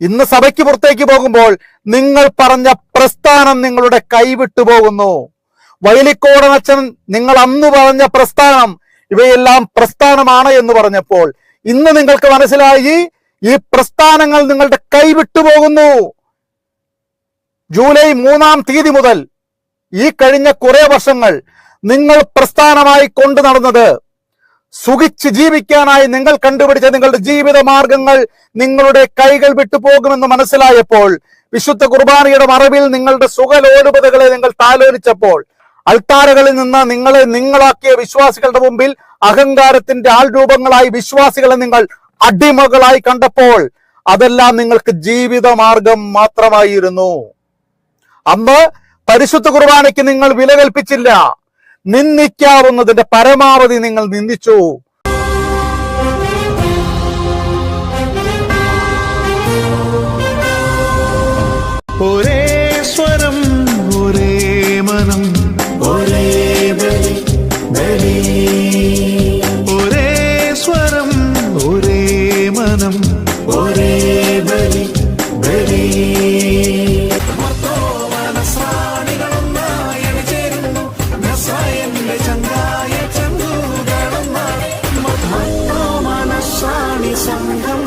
ഇന്ന് സഭയ്ക്ക് പുറത്തേക്ക് പോകുമ്പോൾ നിങ്ങൾ പറഞ്ഞ പ്രസ്ഥാനം നിങ്ങളുടെ കൈവിട്ടു പോകുന്നു. വയലിക്കോടനച്ഛൻ നിങ്ങൾ അന്ന് പറഞ്ഞ പ്രസ്ഥാനം ഇവയെല്ലാം പ്രസ്ഥാനമാണ് എന്ന് പറഞ്ഞപ്പോൾ ഇന്ന് നിങ്ങൾക്ക് മനസ്സിലായി ഈ പ്രസ്ഥാനങ്ങൾ നിങ്ങളുടെ കൈവിട്ടു പോകുന്നു. ജൂലൈ മൂന്നാം തീയതി മുതൽ ഈ കഴിഞ്ഞ കുറെ വർഷങ്ങൾ നിങ്ങൾ പ്രസ്ഥാനമായി കൊണ്ടു നടന്നത് സുഖിച്ച് ജീവിക്കാനായി നിങ്ങൾ കണ്ടുപിടിച്ച നിങ്ങളുടെ ജീവിത മാർഗങ്ങൾ നിങ്ങളുടെ കൈകൾ വിട്ടുപോകുമെന്ന് മനസ്സിലായപ്പോൾ വിശുദ്ധ കുർബാനയുടെ മറവിൽ നിങ്ങളുടെ സുഖലോലുപതകളെ നിങ്ങൾ താലോലിച്ചപ്പോൾ അൾത്താരകളിൽ നിന്ന് നിങ്ങളെ നിങ്ങളാക്കിയ വിശ്വാസികളുടെ മുമ്പിൽ അഹങ്കാരത്തിന്റെ ആൾരൂപങ്ങളായി വിശ്വാസികളെ നിങ്ങൾ അടിമകളായി കണ്ടപ്പോൾ അതെല്ലാം നിങ്ങൾക്ക് ജീവിത മാർഗം മാത്രമായിരുന്നു. അന്ന് പരിശുദ്ധ കുർബാനയ്ക്ക് നിങ്ങൾ വില കൽപ്പിച്ചില്ല. നിന്ദിക്കാവുന്നതിന്റെ പരമാവധി നിങ്ങൾ നിന്ദിച്ചു. ഒരേ സ്വരം ഒരേ മനം. ഒരേ ബലി ബലി. ഒരേ സ്വരം ഒരേ മനം. ഒരേ Come, come.